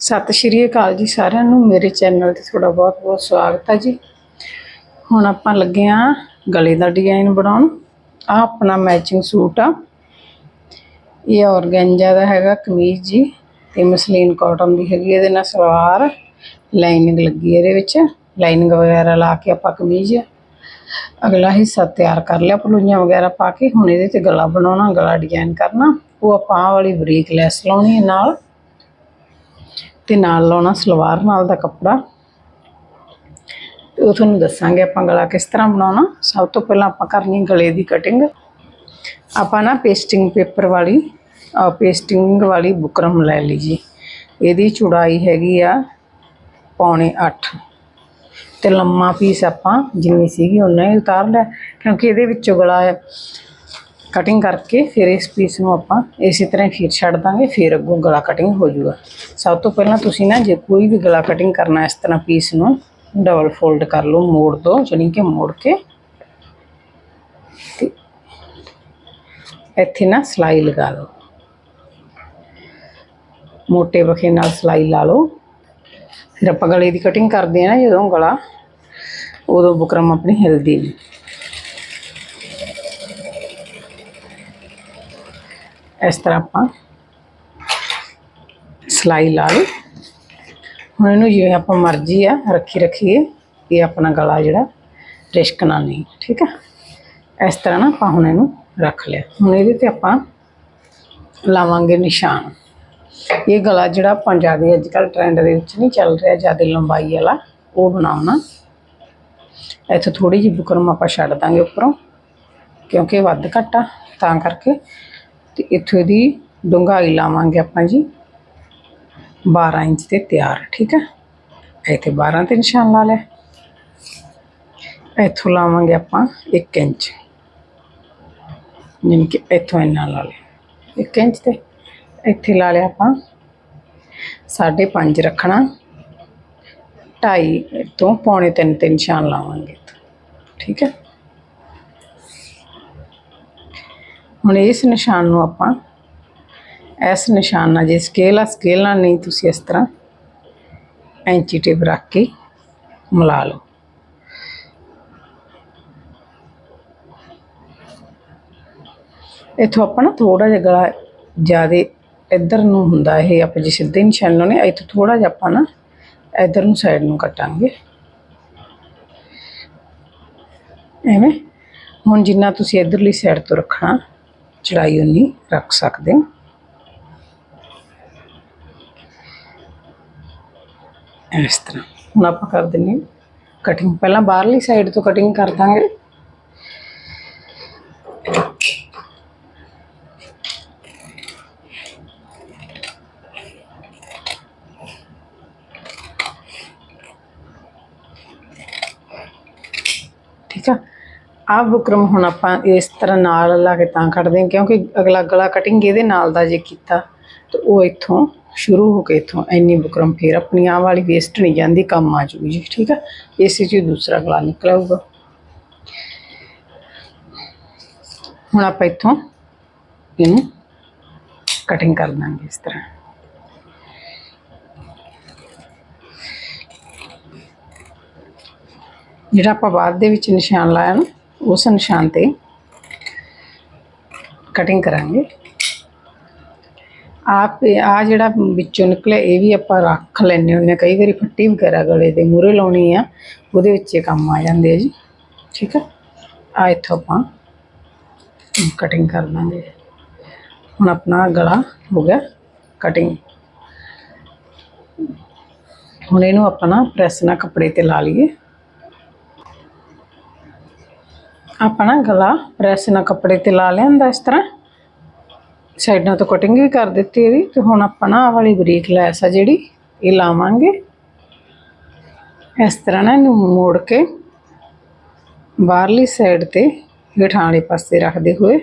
ਸਤਿ ਸ਼੍ਰੀ ਅਕਾਲ ਜੀ ਸਾਰਿਆਂ ਨੂੰ। ਮੇਰੇ ਚੈਨਲ ਤੇ ਤੁਹਾਡਾ ਬਹੁਤ-ਬਹੁਤ ਸਵਾਗਤ ਹੈ ਜੀ। ਹੁਣ ਆਪਾਂ ਲੱਗੇ ਆ ਗਲੇ ਦਾ ਡਿਜ਼ਾਈਨ ਬਣਾਉਣ। ਆ ਆਪਣਾ ਮੈਚਿੰਗ ਸੂਟ ਆ। ਇਹ ਔਰਗੈਂਜਾ ਦਾ ਹੈਗਾ ਕਮੀਜ਼ ਜੀ ਤੇ ਮਸਲੀਨ ਕਾਟਨ ਦੀ ਹੈਗੀ ਇਹਦੇ ਨਾਲ ਸਲਵਾਰ ਲਾਈਨਿੰਗ ਲੱਗੀ ਇਹਦੇ ਵਿੱਚ। ਲਾਈਨਿੰਗ ਵਗੈਰਾ ਲਾ ਕੇ ਆਪਾਂ ਕਮੀਜ਼। ਅਗਲਾ ਹਿੱਸਾ ਤਿਆਰ ਕਰ ਲਿਆ। ਪਲੂਈਆਂ ਵਗੈਰਾ ਪਾ ਕੇ ਹੁਣ ਇਹਦੇ ਤੇ ਗਲਾ ਬਣਾਉਣਾ, ਗਲਾ ਡਿਜ਼ਾਈਨ ਕਰਨਾ। ਉਹ ਆਪਾਂ ਆਹ ਵਾਲੀ ਬਰੀਕ ਲੈਸ ਲਾਉਣੀ ਹੈ ਨਾਲ। ਤੇ ਨਾਲ ਲਾਉਣਾ ਸਲਵਾਰ ਨਾਲ ਦਾ ਕੱਪੜਾ। ਤੇ ਉਹ ਤੁਹਾਨੂੰ ਦੱਸਾਂਗੇ ਆਪਾਂ ਗਲਾ ਕਿਸ ਤਰ੍ਹਾਂ ਬਣਾਉਣਾ। ਸਭ ਤੋਂ ਪਹਿਲਾਂ ਆਪਾਂ ਕਰਨੀ ਗਲੇ ਦੀ ਕਟਿੰਗ ਆਪਾਂ ਨਾ ਪੇਸਟਿੰਗ ਪੇਪਰ ਵਾਲੀ ਪੇਸਟਿੰਗ ਵਾਲੀ ਬੁਕਰਮ ਲੈ ਲਈ ਜੀ। ਇਹਦੀ ਚੌੜਾਈ ਹੈਗੀ ਆ ਪੌਣੇ 8 ਤੇ ਲੰਮਾ ਪੀਸ ਆਪਾਂ ਜਿੰਨੀ ਸੀਗੀ ਉਨਾ ਹੀ ਉਤਾਰ ਲਿਆ ਕਿਉਂਕਿ ਇਹਦੇ ਵਿੱਚੋਂ ਗਲਾ ਕਟਿੰਗ ਕਰਕੇ ਫਿਰ ਇਸ ਪੀਸ ਨੂੰ ਆਪਾਂ ਇਸੇ ਤਰ੍ਹਾਂ ਹੀ ਫਿਰ ਛੱਡ ਦਾਂਗੇ, ਫਿਰ ਅੱਗੋਂ ਗਲਾ ਕਟਿੰਗ ਹੋ ਜਾਊਗਾ। ਸਭ ਤੋਂ ਪਹਿਲਾਂ ਤੁਸੀਂ ਨਾ ਜੇ ਕੋਈ ਵੀ ਗਲਾ ਕਟਿੰਗ ਕਰਨਾ ਇਸ ਤਰ੍ਹਾਂ ਪੀਸ ਨੂੰ ਡਬਲ ਫੋਲਡ ਕਰ ਲਓ, ਮੋੜ ਦੋ, ਜਾਣੀ ਕਿ ਮੋੜ ਕੇ। ਤੇ ਇੱਥੇ ਨਾ ਸਲਾਈ ਲਗਾ ਲਓ। ਮੋਟੇ ਵਖੇ ਨਾਲ ਸਲਾਈ ਲਾ ਲਓ। ਫਿਰ ਆਪਾਂ ਗਲੇ ਦੀ ਕਟਿੰਗ ਕਰਦੇ ਆ ਨਾ ਜਦੋਂ ਗਲਾ, ਉਦੋਂ ਬੁਕਰਮ ਆਪਣੀ ਹਿਲਦੀ ਨਹੀਂ। ਇਸ ਤਰ੍ਹਾਂ ਆਪਾਂ ਸਲਾਈ ਲਾ ਲਈ। ਹੁਣ ਇਹਨੂੰ ਜਿਵੇਂ ਆਪਾਂ ਮਰਜ਼ੀ ਆ, ਰੱਖੀ ਰੱਖੀਏ, ਇਹ ਆਪਣਾ ਗਲਾ ਜਿਹੜਾ ਰਿਸ਼ਕਣਾ ਨਹੀਂ, ਠੀਕ ਆ? ਇਸ ਤਰ੍ਹਾਂ ਨਾ ਆਪਾਂ ਹੁਣ ਇਹਨੂੰ ਰੱਖ ਲਿਆ। ਹੁਣ ਇਹਦੇ ਤੇ ਆਪਾਂ ਲਾਵਾਂਗੇ ਨਿਸ਼ਾਨ। ਇਹ ਗਲਾ ਜਿਹੜਾ ਆਪਾਂ ਜ਼ਿਆਦਾ ਅੱਜ ਕੱਲ੍ਹ ਟ੍ਰੈਂਡ ਦੇ ਵਿੱਚ ਨਹੀਂ ਚੱਲ ਰਿਹਾ, ਜ਼ਿਆਦਾ ਲੰਬਾਈ ਵਾਲਾ, ਉਹ ਬਣਾਉਣਾ। ਇੱਥੇ ਥੋੜੀ ਜਿਹੀ ਬੁਕਰਮ ਆਪਾਂ ਛੱਡ ਦਾਂਗੇ ਉੱਪਰੋਂ, ਕਿਉਂਕਿ ਵੱਧ ਘੱਟ ਆ, ਤਾਂ ਕਰਕੇ ਤੇ ਇੱਥੋਂ ਦੀ ਡੂੰਘਾਈ ਲਾਵਾਂਗੇ ਆਪਾਂ ਜੀ। 12 ਇੰਚ ਤੇ ਤਿਆਰ, ਠੀਕ ਹੈ? ਇੱਥੇ 12 ਤੇ ਨਿਸ਼ਾਨ ਲਾ ਲਿਆ। ਇੱਥੋਂ ਲਾਵਾਂਗੇ ਆਪਾਂ 1 ਇੰਚ। ਜਿਵੇਂ ਕਿ ਇੱਥੋਂ ਇੰਨਾ ਲਾ ਲਿਆ। 1 ਇੰਚ ਤੇ। ਇੱਥੇ ਲਾ ਲਿਆ ਆਪਾਂ 5.5 ਰੱਖਣਾ। 2.5 ਤੋਂ ਪੌਣੇ 3 ਤੇ ਨਿਸ਼ਾਨ ਲਾਵਾਂਗੇ ਠੀਕ ਹੈ? ਹੁਣ ਇਸ ਨਿਸ਼ਾਨ ਨੂੰ ਆਪਾਂ ਇਸ ਨਿਸ਼ਾਨ ਨਾਲ ਜੇ ਸਕੇਲ ਆ ਸਕੇਲ ਨਾਲ ਨਹੀਂ, ਤੁਸੀਂ ਇਸ ਤਰ੍ਹਾਂ ਐਂਚੀ ਟੇਪ ਰੱਖ ਕੇ ਮਿਲਾ ਲਓ। ਇੱਥੋਂ ਆਪਾਂ ਨਾ ਥੋੜਾ ਜਿਹਾ ਗਲਾ ਜ਼ਿਆਦਾ ਇੱਧਰ ਨੂੰ ਹੁੰਦਾ ਇਹ, ਆਪਾਂ ਜੇ ਸਿੱਧੇ ਨਿਸ਼ਾਨ ਲਾਉਣੇ ਇੱਥੋਂ ਥੋੜਾ ਜਿਹਾ ਆਪਾਂ ਨਾ ਇੱਧਰ ਨੂੰ ਸਾਈਡ ਨੂੰ ਕੱਟਾਂਗੇ। ਐਵੇਂ। ਹੁਣ ਜਿੰਨਾ ਤੁਸੀਂ ਇੱਧਰਲੀ ਸਾਈਡ ਤੋਂ ਰੱਖਣਾ ਚੜਾਈ ਉਨੀ ਰੱਖ ਸਕਦੇ। ਹੋ ਇਸ ਤਰ੍ਹਾਂ। ਹੁਣ ਆਪਾਂ ਕਰ ਦਿੰਨੇ ਕਟਿੰਗ ਪਹਿਲਾਂ ਬਾਹਰਲੀ ਸਾਈਡ ਤੋਂ ਕਟਿੰਗ ਕਰ ਦਾਂਗੇ ਠੀਕ ਆ ਆ ਬੁਕਰਮ ਹੁਣ ਆਪਾਂ ਇਸ ਤਰ੍ਹਾਂ ਨਾਲ ਲਾ ਕੇ ਤਾਂ ਕੱਢਦੇ ਹਾਂ, ਕਿਉਂਕਿ ਅਗਲਾ ਗਲਾ ਕਟਿੰਗ ਇਹਦੇ ਨਾਲ ਦਾ ਜੇ ਕੀਤਾ, ਤਾਂ ਉਹ ਇੱਥੋਂ ਸ਼ੁਰੂ ਹੋ ਕੇ ਇੱਥੋਂ ਇੰਨੀ ਬੁਕਰਮ ਫੇਰ ਆਪਣੀ ਆਹ ਵਾਲੀ ਵੇਸਟ ਨਹੀਂ ਜਾਂਦੀ, ਕੰਮ ਆ ਜੂਗੀ ਜੀ, ਠੀਕ ਆ? ਇਸੇ ਚ ਦੂਸਰਾ ਗਲਾ ਨਿਕਲ ਹੁਣ ਆਪਾਂ ਇੱਥੋਂ ਇਹਨੂੰ ਕਟਿੰਗ ਕਰ ਦਾਂਗੇ ਇਸ ਤਰ੍ਹਾਂ। ਜਿਹੜਾ ਆਪਾਂ ਬਾਅਦ ਦੇ ਵਿੱਚ ਨਿਸ਼ਾਨ ਲਾਇਆ ਨਾ ਉਸ ਨਿਸ਼ਾਨ ਤੇ ਕਟਿੰਗ ਕਰਾਂਗੇ। ਆਪ ਆ ਜਿਹੜਾ ਵਿੱਚੋਂ ਨਿਕਲਿਆ, ਇਹ ਵੀ ਆਪਾਂ ਰੱਖ ਲੈਣੇ ਹੁੰਦੇ ਹਾਂ। ਕਈ ਵਾਰੀ ਫੱਟੀ ਵਗੈਰਾ ਗਲੇ ਦੇ ਮੂਰੇ ਲਾਉਣੀ ਆ, ਉਹਦੇ ਵਿੱਚ ਕੰਮ ਆ ਜਾਂਦੇ ਆ ਜੀ। ਠੀਕ ਆ? ਆ ਇੱਥੋਂ ਆਪਾਂ ਕਟਿੰਗ ਕਰ ਦਾਂਗੇ ਹੁਣ ਆਪਣਾ ਗਲਾ ਹੋ ਗਿਆ ਕਟਿੰਗ ਹੁਣ ਇਹਨੂੰ ਆਪਾਂ ਨਾ ਪ੍ਰੈਸ ਨਾਲ ਕੱਪੜੇ ਤੇ ਲਾ ਲਈਏ। ਆਪਣਾ ਗਲਾ ਪ੍ਰੈਸ ਨਾਲ ਕੱਪੜੇ ਤੇ ਲਾ ਲਿਆਂਦਾ ਇਸ ਤਰ੍ਹਾਂ। ਸਾਈਡਾਂ ਤੋਂ ਕਟਿੰਗ ਵੀ ਕਰ ਦਿੱਤੀ ਇਹਦੀ ਤੇ ਹੁਣ ਆਪਾਂ ਨਾ ਆਹ ਵਾਲੀ ਬਰੀਕ ਲੈਸ ਆ ਜਿਹੜੀ, ਇਹ ਲਾਵਾਂਗੇ। ਇਸ ਤਰ੍ਹਾਂ ਨਾ ਇਹਨੂੰ ਮੋੜ ਕੇ ਬਾਹਰਲੀ ਸਾਈਡ ਤੇ ਹੇਠਾਂ ਵਾਲੇ ਪਾਸੇ ਰੱਖਦੇ ਹੋਏ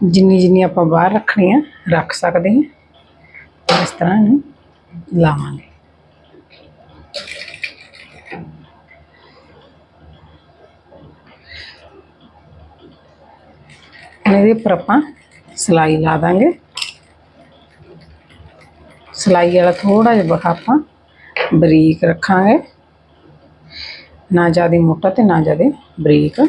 ਜਿੰਨੀ ਜਿੰਨੀ ਆਪਾਂ ਬਾਹਰ ਰੱਖਣੀ ਆ, ਰੱਖ ਸਕਦੇ ਹਾਂ। ਇਸ ਤਰ੍ਹਾਂ ਇਹਨੂੰ ਲਾਵਾਂਗੇ। ਇਹਦੇ ਉੱਪਰ ਆਪਾਂ ਸਿਲਾਈ ਲਾ ਦਾਂਗੇ। ਸਲਾਈ ਵਾਲਾ ਥੋੜਾ ਜਿਹਾ ਬਖਾ ਆਪਾਂ ਬਰੀਕ ਰੱਖਾਂਗੇ। ਨਾ ਜ਼ਿਆਦਾ ਮੋਟਾ ਤੇ ਨਾ ਜ਼ਿਆਦਾ ਬਰੀਕ।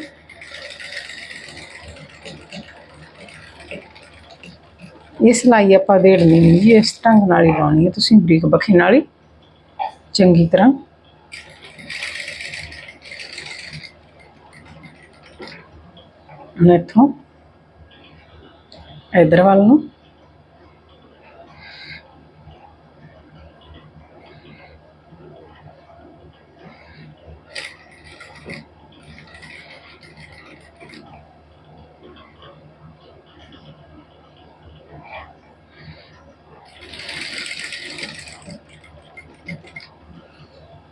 ਇਹ ਸਲਾਈ ਆਪਾਂ ਵੇੜਨੀ ਨਹੀਂ ਜੀ ਇਸ ਢੰਗ ਨਾਲ ਹੀ ਲਾਉਣੀ ਹੈ। ਤੁਸੀਂ ਬਰੀਕ ਬਖੀ ਨਾਲ ਹੀ ਚੰਗੀ ਤਰ੍ਹਾਂ ਹੁਣ ਇੱਥੋਂ ਇਧਰ ਵੱਲ ਨੂੰ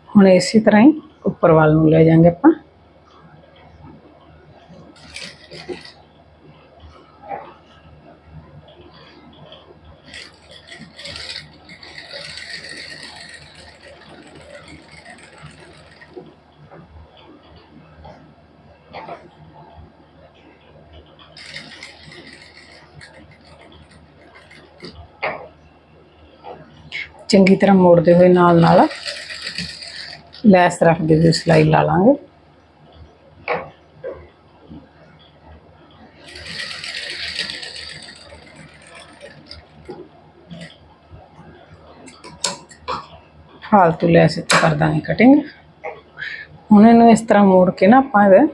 ਹੁਣ ਇਸੇ ਤਰ੍ਹਾਂ ਹੀ ਉੱਪਰ ਵੱਲ ਨੂੰ ਲੈ ਚੰਗੀ ਤਰ੍ਹਾਂ ਮੋੜਦੇ ਹੋਏ ਨਾਲ ਨਾਲ ਲੈਸ ਰੱਖਦੇ ਹੋਏ ਸਿਲਾਈ ਲਾ ਲਾਂਗੇ। ਫਾਲਤੂ ਲੈਸ ਇੱਥੇ ਕਰ ਦਾਂਗੇ ਕਟਿੰਗ ਹੁਣ ਇਹਨੂੰ ਇਸ ਤਰ੍ਹਾਂ ਮੋੜ ਕੇ ਨਾ ਆਪਾਂ ਇਹਦੇ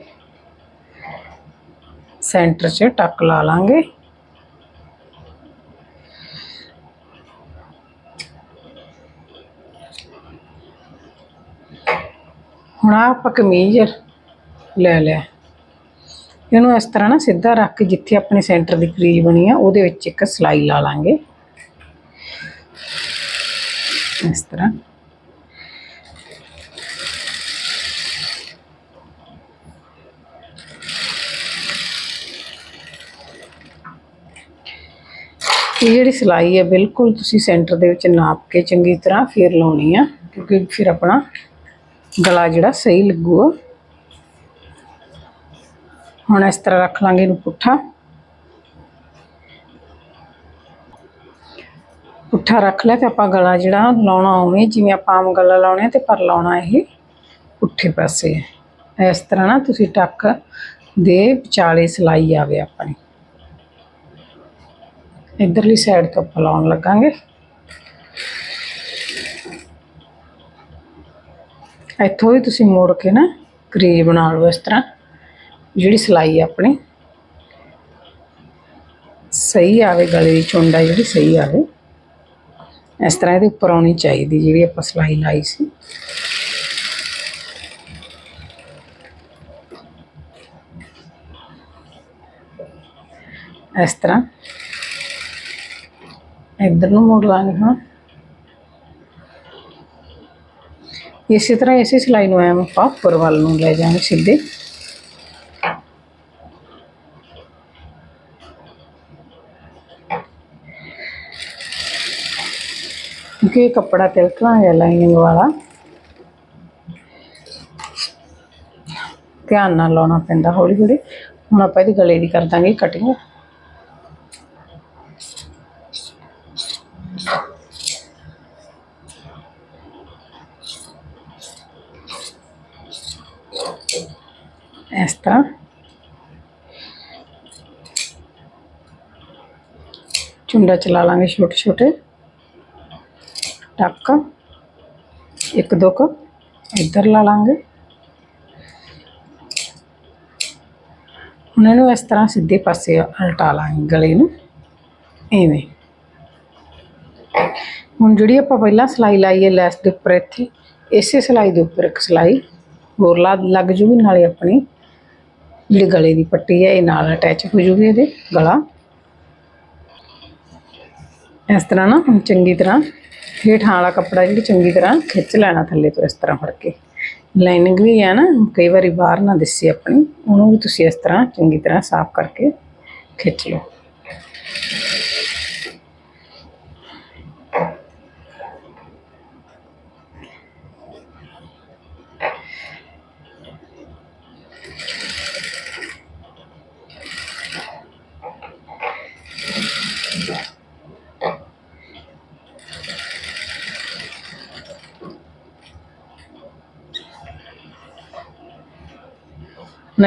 ਸੈਂਟਰ 'ਚ ਟੱਕ ਲਾ ਲਾਂਗੇ। ਹੁਣ ਆਹ ਆਪਾਂ ਕਮੀਜ਼ ਲੈ ਲਿਆ। ਇਹਨੂੰ ਇਸ ਤਰ੍ਹਾਂ ਨਾ ਸਿੱਧਾ ਰੱਖ ਕੇ ਜਿੱਥੇ ਆਪਣੇ ਸੈਂਟਰ ਦੀ ਕਰੀਜ਼ ਬਣੀ ਆ, ਉਹਦੇ ਵਿੱਚ ਇੱਕ ਸਲਾਈ ਲਾ ਲਾਂਗੇ। ਇਸ ਤਰ੍ਹਾਂ। ਇਹ ਜਿਹੜੀ ਸਿਲਾਈ ਹੈ ਬਿਲਕੁਲ ਤੁਸੀਂ ਸੈਂਟਰ ਦੇ ਵਿੱਚ ਨਾਪ ਕੇ ਚੰਗੀ ਤਰ੍ਹਾਂ ਫੇਰ ਲਾਉਣੀ ਆ, ਕਿਉਂਕਿ ਫਿਰ ਆਪਣਾ ਗਲਾ ਜਿਹੜਾ ਸਹੀ ਲੱਗੂਗਾ। ਹੁਣ ਇਸ ਤਰ੍ਹਾਂ ਰੱਖ ਲਾਂਗੇ ਇਹਨੂੰ ਪੁੱਠਾ। ਪੁੱਠਾ ਰੱਖ ਲਿਆ ਤੇ ਆਪਾਂ ਗਲਾ ਜਿਹੜਾ ਲਾਉਣਾ ਉਵੇਂ, ਜਿਵੇਂ ਆਪਾਂ ਆਮ ਗਲਾ ਲਾਉਣੇ ਤੇ ਪਰ ਲਾਉਣਾ ਇਹ ਪੁੱਠੇ ਪਾਸੇ। ਹੈ। ਇਸ ਤਰ੍ਹਾਂ ਨਾ ਤੁਸੀਂ ਟੱਕ ਦੇ ਵਿਚਾਲੇ ਸਿਲਾਈ ਆਵੇ ਆਪਣੀ। ਇਧਰਲੀ ਸਾਈਡ ਤੋਂ ਆਪਾਂ ਲਾਉਣ ਲੱਗਾਂਗੇ। ਇੱਥੋਂ ਵੀ ਤੁਸੀਂ ਮੋੜ ਕੇ ਨਾ ਕਰੀਜ਼ ਬਣਾ ਲਓ ਇਸ ਤਰ੍ਹਾਂ, ਜਿਹੜੀ ਸਿਲਾਈ ਆਪਣੀ। ਸਹੀ ਆਵੇ, ਗਲੇ ਦੀ ਚੁੰਡਾ ਜਿਹੜੀ, ਸਹੀ ਆਵੇ। ਇਸ ਤਰ੍ਹਾਂ ਇਹਦੇ ਉੱਪਰ ਆਉਣੀ ਚਾਹੀਦੀ, ਜਿਹੜੀ ਆਪਾਂ ਸਿਲਾਈ ਲਾਈ ਸੀ। ਇਸ ਤਰ੍ਹਾਂ। ਇੱਧਰ ਨੂੰ ਮੋੜ ਲਾਂਗੇ, ਹਾਂ। ਇਸੇ ਤਰ੍ਹਾਂ ਇਸੇ ਸਿਲਾਈ ਨੂੰ ਐਵੇਂ ਆਪਾਂ ਉੱਪਰ ਵੱਲ ਨੂੰ ਲੈ ਜਾਵਾਂਗੇ ਸਿੱਧੇ। ਕਿਉਂਕਿ ਕੱਪੜਾ ਤਿਲਕਣਾ ਹੈ, ਲਾਈਨਿੰਗ ਵਾਲਾ। ਧਿਆਨ ਨਾਲ ਲਾਉਣਾ ਪੈਂਦਾ ਹੌਲੀ ਹੌਲੀ ਹੁਣ ਆਪਾਂ ਇਹਦੀ ਗਲੇ ਦੀ ਕਰ ਦਾਂਗੇ ਕਟਿੰਗ ਇਸ ਤਰ੍ਹਾਂ ਚੁੰਡਾ ਚਲਾ ਲਾਂਗੇ ਛੋਟੇ ਛੋਟੇ ਟੱਕ ਇੱਕ ਦੋ ਕ ਇੱਧਰ ਲਾ ਲਾਂਗੇ ਹੁਣ ਇਹਨੂੰ ਇਸ ਤਰ੍ਹਾਂ ਸਿੱਧੇ ਪਾਸੇ ਉਲਟਾ ਲਾਂਗੇ ਗਲੇ ਨੂੰ ਐਵੇਂ ਹੁਣ ਜਿਹੜੀ ਆਪਾਂ ਪਹਿਲਾਂ ਸਲਾਈ ਲਾਈ ਹੈ ਲੈਸ ਦੇ ਉੱਪਰ ਇੱਥੇ ਇਸੇ ਸਲਾਈ ਦੇ ਉੱਪਰ ਇੱਕ ਸਲਾਈ ਹੋਰ ਲਾ ਲੱਗ ਜੂਗੀ ਨਾਲੇ ਆਪਣੀ ਜਿਹੜੀ ਗਲੇ ਦੀ ਪੱਟੀ ਹੈ, ਇਹ ਨਾਲ ਅਟੈਚ ਹੋ ਜੂਗੀ ਇਹਦੇ ਗਲਾ। ਇਸ ਤਰ੍ਹਾਂ ਨਾ, ਹੁਣ ਚੰਗੀ ਤਰ੍ਹਾਂ ਹੇਠਾਂ ਵਾਲਾ ਕੱਪੜਾ ਜਿਹੜੀ ਚੰਗੀ ਤਰ੍ਹਾਂ ਖਿੱਚ ਲੈਣਾ ਥੱਲੇ ਤੋਂ ਇਸ ਤਰ੍ਹਾਂ ਫੜ ਕੇ। ਲਾਈਨਿੰਗ ਵੀ ਹੈ ਨਾ, ਕਈ ਵਾਰੀ ਬਾਹਰ ਨਾ ਦਿਸੇ ਆਪਣੀ, ਉਹਨੂੰ ਵੀ ਤੁਸੀਂ ਇਸ ਤਰ੍ਹਾਂ ਚੰਗੀ ਤਰ੍ਹਾਂ ਸਾਫ਼ ਕਰਕੇ ਖਿੱਚ ਲਓ।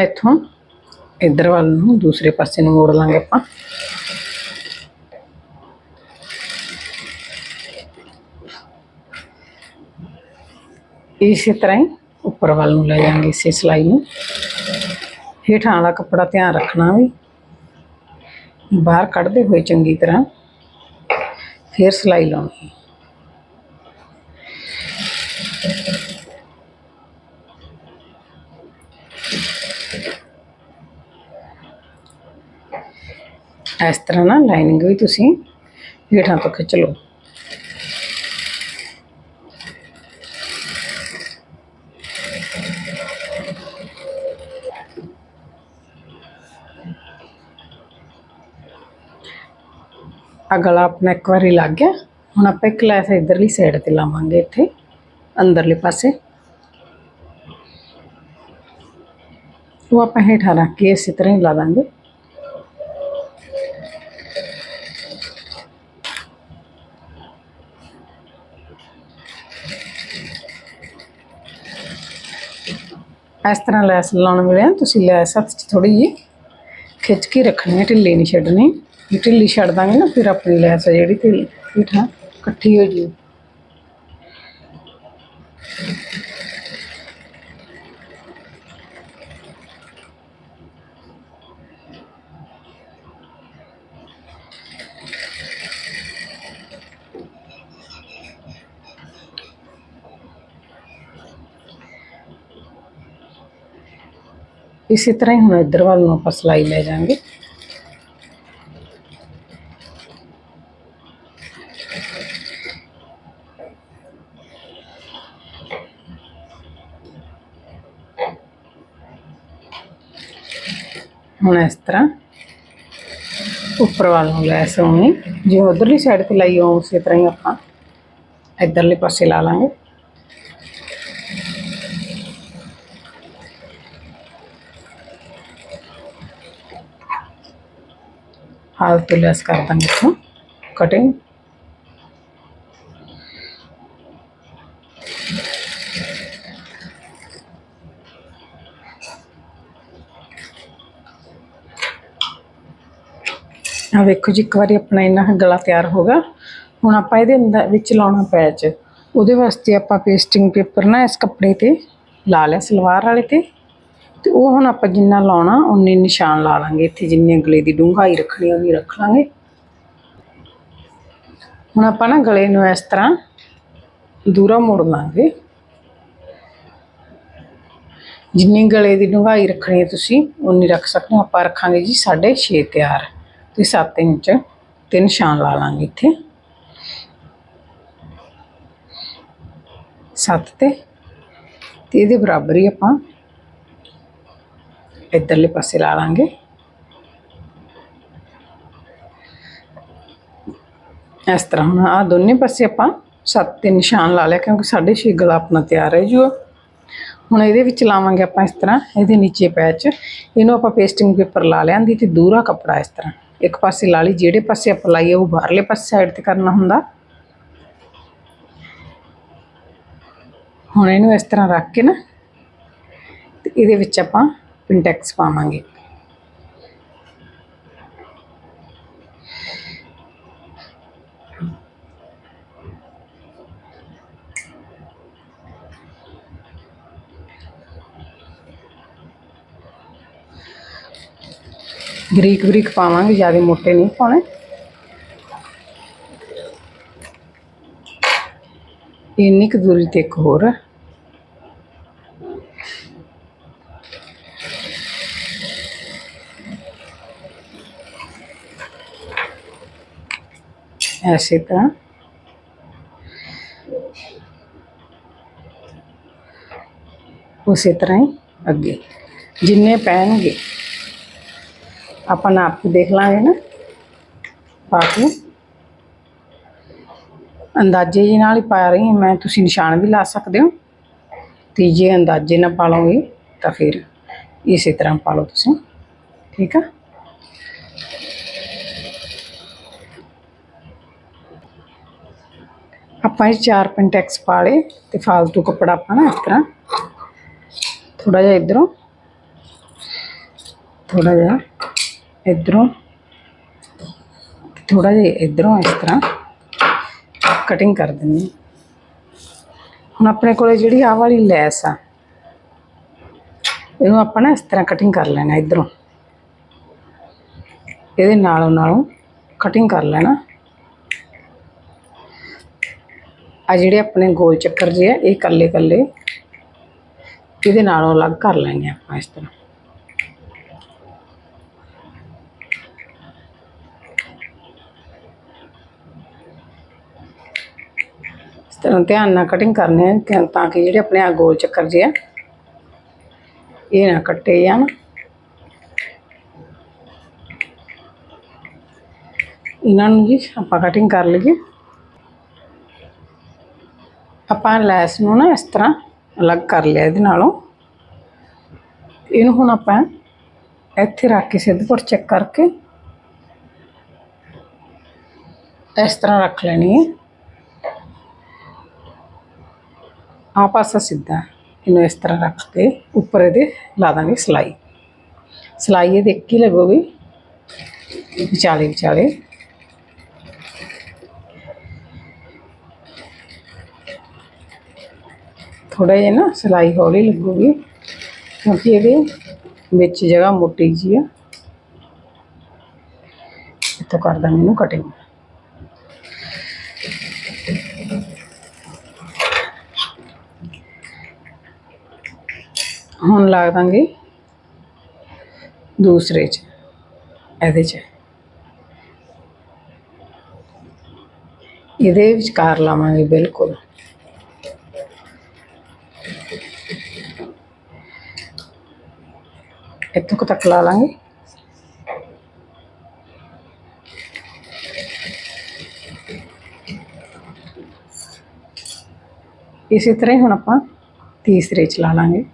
इतों इधर वालों दूसरे पास से मोड़ लेंगे आप तरह ही उपर वाल ले जाएँगे इसे सिलाई में हेठा वाला कपड़ा ध्यान रखना भी। ਬਾਹਰ ਕੱਢਦੇ ਹੋਏ ਚੰਗੀ ਤਰ੍ਹਾਂ ਫਿਰ ਸਿਲਾਈ ਲਾਉਣੀ ਇਸ ਤਰ੍ਹਾਂ ਨਾ ਲਾਈਨਿੰਗ ਵੀ ਤੁਸੀਂ ਹੇਠਾਂ ਤੋਂ ਖਿੱਚ ਲਓ। ਆ ਗਲਾ ਆਪਣਾ ਇੱਕ ਵਾਰੀ ਲੱਗ ਗਿਆ। ਹੁਣ ਆਪਾਂ ਇੱਕ ਲੈਸ ਇਧਰਲੀ ਸਾਈਡ ਤੇ ਲਾਵਾਂਗੇ ਇੱਥੇ, ਅੰਦਰਲੇ ਪਾਸੇ। ਉਹ ਆਪਾਂ ਹੇਠਾਂ ਰੱਖ ਕੇ ਇਸੇ ਤਰ੍ਹਾਂ ਹੀ ਲਾ ਦਾਂਗੇ। ਇਸ ਤਰ੍ਹਾਂ ਲੈਸ ਲਾਉਣ ਵੇਲੇ ਤੁਸੀਂ ਲੈਸ ਹੱਥ 'ਚ ਥੋੜੀ ਜਿਹੀ ਖਿੱਚ ਕੇ ਰੱਖਣੀ ਹੈ, ਢਿੱਲੀ ਨਹੀਂ ਛੱਡਣੀ। ਢਿੱਲੀ ਛੱਡ ਦਾਂਗੇ ਨਾ, ਫਿਰ ਆਪਣੀ ਲੈਸ ਆ ਜਿਹੜੀ ਢਿੱਲੀ ਹੇਠਾਂ ਇਕੱਠੀ ਹੋ ਜੂ। ਇਸੇ ਤਰ੍ਹਾਂ ਹੀ ਹੁਣ ਇੱਧਰ ਵੱਲ ਨੂੰ ਆਪਾਂ ਸਿਲਾਈ ਲੈ ਹੁਣ ਇਸ ਤਰ੍ਹਾਂ। ਉੱਪਰ ਵੱਲ ਨੂੰ ਲੈਸ ਆਉਣੀ ਜਿਵੇਂ ਉਧਰਲੀ ਸਾਈਡ ਤੇ ਲਾਈ ਉਹ ਉਸੇ ਤਰ੍ਹਾਂ ਹੀ ਆਪਾਂ ਇੱਧਰਲੇ ਪਾਸੇ ਲਾ ਲਾਂਗੇ। ਹਾਲ ਤੋਂ ਲੈਸ ਕਰ ਦਾਂਗੇ ਇੱਥੋਂ ਕਟਿੰਗ ਆ ਵੇਖੋ ਜੀ, ਇੱਕ ਵਾਰੀ ਆਪਣਾ ਇੰਨਾ ਗਲਾ ਤਿਆਰ ਹੋ ਗਿਆ। ਹੁਣ ਆਪਾਂ ਇਹਦੇ ਅੰਦਰ ਵਿੱਚ ਲਾਉਣਾ ਪੈਚ। ਉਹਦੇ ਵਾਸਤੇ ਆਪਾਂ ਪੇਸਟਿੰਗ ਪੇਪਰ ਨਾ ਇਸ ਕੱਪੜੇ ਤੇ ਲਾ ਲਿਆ, ਸਲਵਾਰ ਵਾਲੇ ਤੇ। ਤੇ ਉਹ ਹੁਣ ਆਪਾਂ ਜਿੰਨਾ ਲਾਉਣਾ ਉਨੇ ਨਿਸ਼ਾਨ ਲਾ ਲਾਂਗੇ ਇੱਥੇ, ਜਿੰਨੇ ਗਲੇ ਦੀ ਡੂੰਘਾਈ ਰੱਖਣੀ ਉਹ ਵੀ ਰੱਖ ਲਾਂਗੇ। ਹੁਣ ਆਪਾਂ ਨਾ ਗਲੇ ਨੂੰ ਇਸ ਤਰ੍ਹਾਂ ਦੂਰਾ ਮੋੜ ਲਾਂਗੇ। ਜਿੰਨੀ ਗਲੇ ਦੀ ਡੂੰਘਾਈ ਰੱਖਣੀ ਹੈ ਤੁਸੀਂ ਉਨੀ ਰੱਖ ਸਕਦੇ ਹੋ। ਆਪਾਂ ਰੱਖਾਂਗੇ ਜੀ 6.5 ਤਿਆਰ। ਤੇ 7 ਇੰਚ ਤੇ ਨਿਸ਼ਾਨ ਲਾ ਲਾਂਗੇ ਇੱਥੇ। 7 ਤੇ ਤੇ ਇਹਦੇ ਬਰਾਬਰ ਹੀ ਆਪਾਂ ਇੱਧਰਲੇ ਪਾਸੇ ਲਾ ਲਾਂਗੇ। ਇਸ ਤਰ੍ਹਾਂ ਹੁਣ ਆ ਦੋਨੇ ਪਾਸੇ ਆਪਾਂ 7 ਤੇ ਨਿਸ਼ਾਨ ਲਾ ਲਿਆ, ਕਿਉਂਕਿ 6.5 ਗਲਾ ਆਪਣਾ ਤਿਆਰ ਹੈ ਜੋ ਹੁਣ ਇਹਦੇ ਵਿੱਚ ਲਾਵਾਂਗੇ ਆਪਾਂ ਇਸ ਤਰ੍ਹਾਂ, ਇਹਦੇ ਨੀਚੇ ਪੈਚ। ਇਹਨੂੰ ਆਪਾਂ ਪੇਸਟਿੰਗ ਪੇਪਰ ਲਾ ਲਿਆਂਦੀ ਤੇ ਦੂਰਾ ਕੱਪੜਾ ਇਸ ਤਰ੍ਹਾਂ। ਇੱਕ ਪਾਸੇ ਲਾ ਲਈ, ਜਿਹੜੇ ਪਾਸੇ ਆਪਾਂ ਲਾਈਏ ਉਹ ਬਾਹਰਲੇ ਪਾਸੇ ਸਾਈਡ ਤੇ ਕਰਨਾ ਹੁੰਦਾ। ਹੁਣ ਇਹਨੂੰ ਇਸ ਤਰ੍ਹਾਂ ਰੱਖ ਕੇ ਨਾ, ਤੇ ਇਹਦੇ ਵਿੱਚ ਆਪਾਂ ਪਿੰਟੈਕਸ ਪਾਵਾਂਗੇ। ਬਰੀਕ ਬਰੀਕ ਪਾਵਾਂਗੇ ਜਿਆਦਾ ਮੋਟੇ ਨਹੀਂ ਪਾਉਣੇ ਇੰਨੀ ਕੁ ਦੂਰੀ ਤੇ ਇੱਕ ਹੋਰ ਹੈ ऐसे तरह ਉਸੇ ਤਰ੍ਹਾਂ ਹੀ ਅੱਗੇ ਜਿੰਨੇ ਪੈਣਗੇ ਆਪਾਂ ਨਾਪ ਕੇ ਦੇਖ ਲਾਂਗੇ ਨਾ ਪਾ ਕੇ ਅੰਦਾਜ਼ੇ ਜੀ ਨਾਲ ਹੀ ਪਾ ਰਹੀ ਹਾਂ ਮੈਂ ਤੁਸੀਂ ਨਿਸ਼ਾਨ ਵੀ ਲਾ ਸਕਦੇ ਹੋ ਤੇ ਜੇ ਅੰਦਾਜ਼ੇ ਨਾਲ ਪਾ ਲਓਗੇ ਤਾਂ ਫਿਰ ਇਸੇ ਤਰ੍ਹਾਂ ਪਾ ਲਓ ਤੁਸੀਂ ਠੀਕ ਆ ਆਪਾਂ ਇਹ ਚਾਰ ਪਿੰਟੈਕਸ ਪਾ ਲਏ ਤੇ ਫਾਲਤੂ ਕੱਪੜਾ ਆਪਾਂ ਨਾ ਇਸ ਤਰ੍ਹਾਂ ਥੋੜਾ ਜਿਹਾ ਇਧਰੋਂ ਥੋੜਾ ਜਿਹਾ ਇਧਰੋਂ ਥੋੜਾ ਜਿਹਾ ਇਧਰੋਂ ਇਸ ਤਰ੍ਹਾਂ ਕਟਿੰਗ ਕਰ ਦਿੰਨੀ ਹਾਂ। ਹੁਣ ਆਪਣੇ ਕੋਲੇ ਜਿਹੜੀ ਆਹ ਵਾਲੀ ਲੈਸ ਆ ਇਹਨੂੰ ਆਪਾਂ ਨਾ ਇਸ ਤਰ੍ਹਾਂ ਕਟਿੰਗ ਕਰ ਲੈਣਾ ਇਧਰੋਂ ਇਹਦੇ ਨਾਲੋਂ ਨਾਲੋਂ ਕਟਿੰਗ ਕਰ ਲੈਣਾ ਆ ਜਿਹੜੇ ਆਪਣੇ ਗੋਲ ਚੱਕਰ ਜੇ ਆ ਇਹ ਕੱਲੇ ਕੱਲੇ ਇਹਦੇ ਨਾਲੋਂ ਅਲੱਗ ਕਰ ਲੈਣੇ ਆਪਾਂ ਇਸ ਤਰ੍ਹਾਂ ਤਰ੍ਹਾਂ ਧਿਆਨ ਨਾਲ ਕਟਿੰਗ ਕਰਨੀ ਹੈ ਤਾਂ ਕਿ ਜਿਹੜੇ ਆਪਣੇ ਆ ਗੋਲ ਚੱਕਰ ਜੇ ਆ, ਇਹ ਨਾ ਕੱਟੇ ਜਾਣ। ਇਹਨਾਂ ਨੂੰ ਜੀ ਆਪਾਂ ਕਟਿੰਗ ਕਰ ਲਈਏ। ਆਪਾਂ ਲੈਸ ਨੂੰ ਨਾ ਇਸ ਤਰ੍ਹਾਂ ਅਲੱਗ ਕਰ ਲਿਆ ਇਹਦੇ ਨਾਲੋਂ। ਇਹਨੂੰ ਹੁਣ ਆਪਾਂ ਇੱਥੇ ਰੱਖ ਕੇ ਸਿੱਧ ਪਰ ਚੈੱਕ ਕਰਕੇ ਇਸ ਤਰ੍ਹਾਂ ਰੱਖ ਲੈਣੀ ਹੈ। ਆ ਪਾਸਾ ਸਿੱਧਾ ਇਹਨੂੰ ਇਸ ਤਰ੍ਹਾਂ ਰੱਖ ਕੇ ਉੱਪਰ ਇਹਦੇ ਲਾ ਦਾਂਗੇ ਸਲਾਈ ਸਲਾਈ ਇਹ ਦੇਖ ਕੇ ਲੱਗੂਗੀ ਵਿਚਾਲੇ ਵਿਚਾਲੇ ਥੋੜਾ ਜਿਹਾ ਨਾ ਸਲਾਈ ਹੌਲੀ ਲੱਗੂਗੀ ਕਿਉਂਕਿ ਇਹਦੇ ਵਿੱਚ ਜਗ੍ਹਾ ਮੋਟੀ ਜੀ ਆ ਇੱਥੋਂ ਕਰ ਦਾਂਗੇ ਇਹਨੂੰ ਕਟਿੰਗ ਹੁਣ ਲਾ ਦਾਂਗੇ। ਦੂਸਰੇ ਚ। ਇਹਦੇ ਚ। ਇਹਦੇ ਵਿਚਕਾਰ ਲਾਵਾਂਗੇ ਬਿਲਕੁਲ। ਇੱਥੋਂ ਕੁ ਤੱਕ ਲਾ ਲਾਂਗੇ। ਇਸੇ ਤਰ੍ਹਾਂ ਹੀ ਹੁਣ ਆਪਾਂ ਤੀਸਰੇ ਚ ਲਾ ਲਾਂਗੇ।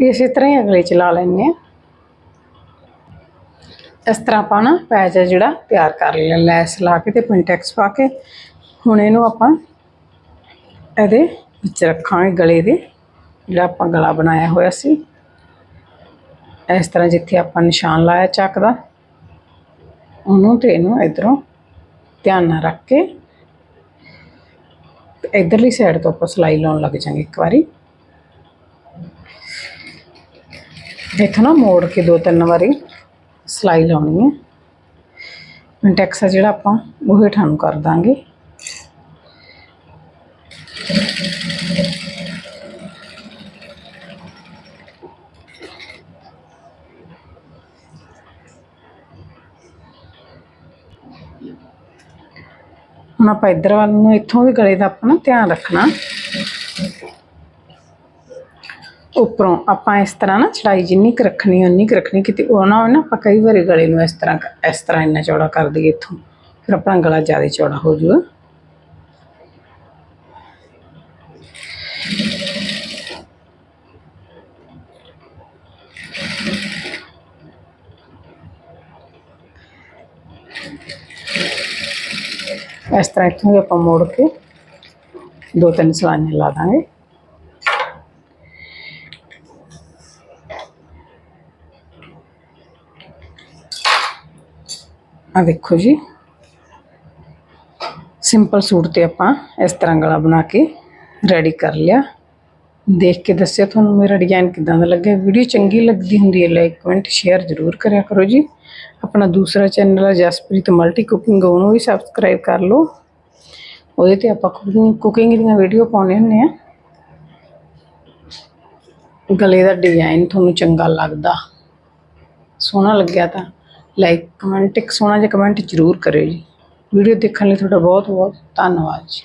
ਇਸੇ ਤਰ੍ਹਾਂ ਹੀ ਅਗਲੇ ਚ ਲਾ ਲੈਂਦੇ ਆ ਇਸ ਤਰ੍ਹਾਂ ਆਪਾਂ ਨਾ ਪੈਚ ਆ ਜਿਹੜਾ, ਤਿਆਰ ਕਰ ਲਿਆ, ਲੈਸ ਲਾ ਕੇ ਤੇ ਪਿੰਟੈਕਸ ਪਾ ਕੇ। ਹੁਣ ਇਹਨੂੰ ਆਪਾਂ ਇਹਦੇ ਵਿੱਚ ਰੱਖਾਂਗੇ ਗਲੇ ਦੇ, ਜਿਹੜਾ ਆਪਾਂ ਗਲਾ ਬਣਾਇਆ ਹੋਇਆ ਸੀ। ਇਸ ਤਰ੍ਹਾਂ ਜਿੱਥੇ ਆਪਾਂ ਨਿਸ਼ਾਨ ਲਾਇਆ ਚੱਕ ਦਾ। ਉਹਨੂੰ ਤੇ ਇਹਨੂੰ ਇਧਰੋਂ ਧਿਆਨ ਨਾਲ ਰੱਖ ਕੇ ਤੇ ਇਧਰਲੀ ਸਾਈਡ ਤੋਂ ਆਪਾਂ ਸਲਾਈ ਲਾਉਣ ਲੱਗ ਜਾਵਾਂਗੇ ਇੱਕ ਵਾਰੀ। ਇੱਥੋਂ ਨਾ ਮੋੜ ਕੇ ਦੋ ਤਿੰਨ ਵਾਰੀ ਸਲਾਈ ਲਾਉਣੀ ਹੈ। ਮਿੰਟੈਕਸ ਆ ਜਿਹੜਾ ਆਪਾਂ ਉਹ ਹੇਠਾਂ ਨੂੰ ਕਰ ਦਾਂਗੇ। ਹੁਣ ਆਪਾਂ ਇੱਧਰ ਵੱਲ ਨੂੰ ਇੱਥੋਂ ਵੀ ਗਲੇ ਦਾ ਆਪਣਾ ਧਿਆਨ ਰੱਖਣਾ। ਉੱਪਰੋਂ ਆਪਾਂ ਇਸ ਤਰ੍ਹਾਂ ਨਾ ਚੜਾਈ ਜਿੰਨੀ ਕੁ ਰੱਖਣੀ ਉਨੀ ਕੁ ਰੱਖਣੀ, ਕਿਤੇ ਉਹ ਨਾ ਹੋਵੇ ਨਾ ਆਪਾਂ ਕਈ ਵਾਰੀ ਗਲੇ ਨੂੰ ਇਸ ਤਰ੍ਹਾਂ ਇਸ ਤਰ੍ਹਾਂ ਇੰਨਾ ਚੌੜਾ ਕਰ ਦਈਏ ਇੱਥੋਂ, ਫਿਰ ਆਪਣਾ ਗਲਾ ਜ਼ਿਆਦਾ ਚੌੜਾ ਹੋ ਜੂਗਾ ਇਸ ਤਰ੍ਹਾਂ ਇੱਥੋਂ ਵੀ ਆਪਾਂ ਮੋੜ ਕੇ ਦੋ ਤਿੰਨ ਸਲਾਈਆਂ ਲਾ ਦਾਂਗੇ ਆ ਦੇਖੋ ਜੀ ਸਿੰਪਲ ਸੂਟ ਤੇ ਆਪਾਂ ਇਸ ਤਰ੍ਹਾਂ ਗਲਾ ਬਣਾ ਕੇ ਰੈਡੀ ਕਰ ਲਿਆ ਦੇਖ ਕੇ ਦੱਸਿਓ ਤੁਹਾਨੂੰ ਮੇਰਾ ਡਿਜ਼ਾਈਨ ਕਿਦਾਂ ਦਾ ਲੱਗਿਆ? ਵੀਡੀਓ ਚੰਗੀ ਲੱਗਦੀ ਹੁੰਦੀ ਹੈ ਲਾਈਕ ਕਮੈਂਟ ਸ਼ੇਅਰ ਜ਼ਰੂਰ ਕਰਿਆ ਕਰੋ ਜੀ। ਆਪਣਾ ਦੂਸਰਾ ਚੈਨਲ ਹੈ ਜਸਪ੍ਰੀਤ ਮਲਟੀ ਕੁਕਿੰਗ ਉਹਨੂੰ ਵੀ ਸਬਸਕ੍ਰਾਈਬ ਕਰ ਲਓ। ਉਹਦੇ ਤੇ ਆਪਾਂ ਕੁਕਿੰਗ ਕੁਕਿੰਗ ਦੀਆਂ ਵੀਡੀਓ ਪਾਉਂਦੇ ਹੁੰਦੇ ਆ। ਗਲੇ ਦਾ ਡਿਜ਼ਾਈਨ ਤੁਹਾਨੂੰ ਚੰਗਾ ਲੱਗਦਾ, ਸੋਹਣਾ ਲੱਗਿਆ ਤਾਂ ਲਾਈਕ ਕਮੈਂਟ ਇੱਕ ਸੋਹਣਾ ਜਿਹਾ ਕਮੈਂਟ ਜ਼ਰੂਰ ਕਰਿਓ ਜੀ। ਵੀਡੀਓ ਦੇਖਣ ਲਈ ਤੁਹਾਡਾ ਬਹੁਤ ਬਹੁਤ ਧੰਨਵਾਦ ਜੀ।